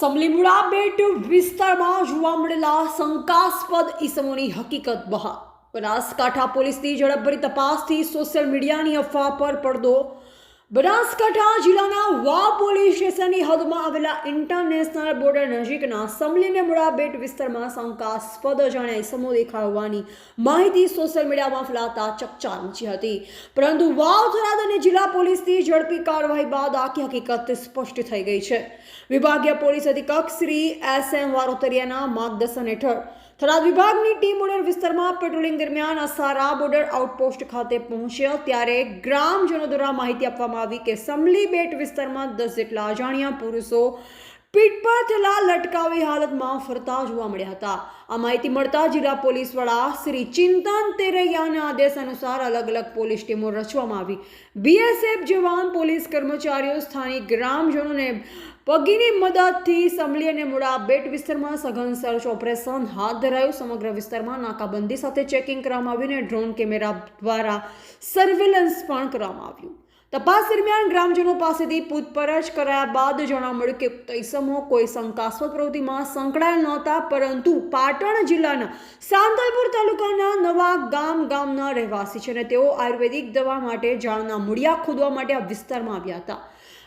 સમલીમુડા બેટ વિસ્તારમાં જોવા મળેલા શંકાસ્પદ ઈસમોની હકીકત બહાર. બનાસકાંઠા પોલીસની ઝડપભરી તપાસથી સોશિયલ મીડિયાની અફવા પર પડદો બનાસકાંઠા જિલ્લાના વાવ પોલીસ સ્ટેશનની હદમાં આવેલા ઇન્ટરનેશનલ બોર્ડર નજીકના સમલીને મોડા બેટ વિસ્તારમાં શંકાસ્પદ જાણે સમૂહ દેખાય હોવાની માહિતી સોશિયલ મીડિયામાં ફેલાતા ચકચાર મચી હતી. પરંતુ વાવ થરાદ અને જિલ્લા પોલીસની ઝડપી કાર્યવાહી બાદ આખી હકીકત સ્પષ્ટ થઈ ગઈ છે. વિભાગીય પોલીસ અધિક્ષક શ્રી એસ એમ વારોતરિયાના માર્ગદર્શન હેઠળ થરાદ વિભાગની ટીમ બોર્ડર વિસ્તારમાં પેટ્રોલિંગ દરમિયાન અસારા બોર્ડર આઉટપોસ્ટ ખાતે પહોંચ્યા ત્યારે ગ્રામજનો દ્વારા માહિતી આપવામાં આવી કે સમલી બેટ વિસ્તારમાં દસ જેટલા અજાણ્યા પુરુષો પીઠ પર થયેલા લટકાવી હાલતમાં ફરતા જોવા મળ્યા હતા. આ માહિતી મળતા જિલ્લા પોલીસ વડા શ્રી ચિંતન તેરૈયાના આદેશ અનુસાર અલગ અલગ પોલીસ ટીમો રચવામાં આવી. બીએસએફ જવાન, પોલીસ કર્મચારીઓ, સ્થાનિક ગ્રામજનોને પગીની મદદથી સમલી અને મુડા બેટ વિસ્તારમાં સઘન સર્ચ ઓપરેશન હાથ ધરાયું. સમગ્ર વિસ્તારમાં નાકાબંધી સાથે ચેકિંગ કરવામાં આવ્યું અને ડ્રોન કેમેરા દ્વારા સર્વેલન્સ પણ કરવામાં આવ્યું. તપાસ દરમિયાન ગ્રામજનો પાસેથી પૂછપરછ કરાયા બાદ જાણવા મળ્યું કે ઉક્ત ઈસમો કોઈ શંકાસ્પદ પ્રવૃત્તિમાં સંકળાયેલ નહોતા, પરંતુ પાટણ જિલ્લાના સાંતલપુર તાલુકાના નવા ગામ ગામના રહેવાસી છે અને તેઓ આયુર્વેદિક દવા માટે ઝાડના મૂળિયા ખોદવા માટે આ વિસ્તારમાં આવ્યા હતા.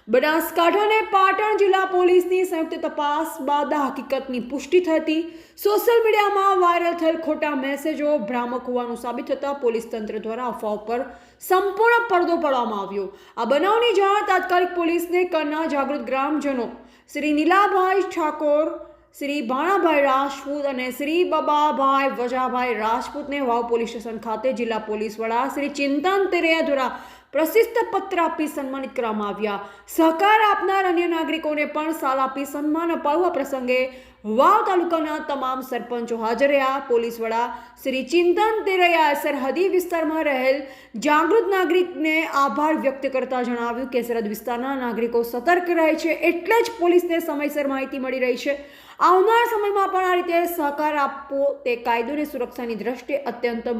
બનાસકાંઠા અને પાટણ જિલ્લા પોલીસની સંયુક્ત તપાસ બાદ હકીકતની પુષ્ટિ થતી. સોશિયલ મીડિયામાં વાયરલ થયેલ ખોટા મેસેજો ભ્રામક હોવાનું સાબિત થતાં પોલીસ તંત્ર દ્વારા અફવા પર સંપૂર્ણ પડદો પાડવામાં આવ્યો. આ બનાવની જાણ તાત્કાલિક પોલીસને કરનાર જાગૃત ગ્રામજનો શ્રી નીલાભાઈ ઠાકોર, શ્રી ભાણાભાઈ રાજપૂત અને શ્રી બબાભાઈ વજાભાઈ રાજપૂતને વાવ પોલીસ સ્ટેશન ખાતે જિલ્લા પોલીસ વડા શ્રી ચિંતન તેરૈયા દ્વારા પ્રશિસ્ત પત્ર આપી સન્માનિત કરવામાં આવ્યા. સહકાર આપનાર અન્ય નાગરિકોને પણ સાલ આપી સન્માન અપાવવા પ્રસંગે વાવ તાલુકાના તમામ સરપંચો હાજર રહ્યા. પોલીસ વડા શ્રી ચિંતન તેરૈયા સરહદી વિસ્તારમાં રહેલ જાગૃત નાગરિકને આભાર વ્યક્ત કરતા જણાવ્યું કે સરહદ વિસ્તારના નાગરિકો સતર્ક રહે છે એટલે જ પોલીસને સમયસર માહિતી મળી રહી છે. આવનાર સમયમાં પણ આ રીતે સહકાર આપવો તે કાયદોની સુરક્ષાની દ્રષ્ટિએ અત્યંત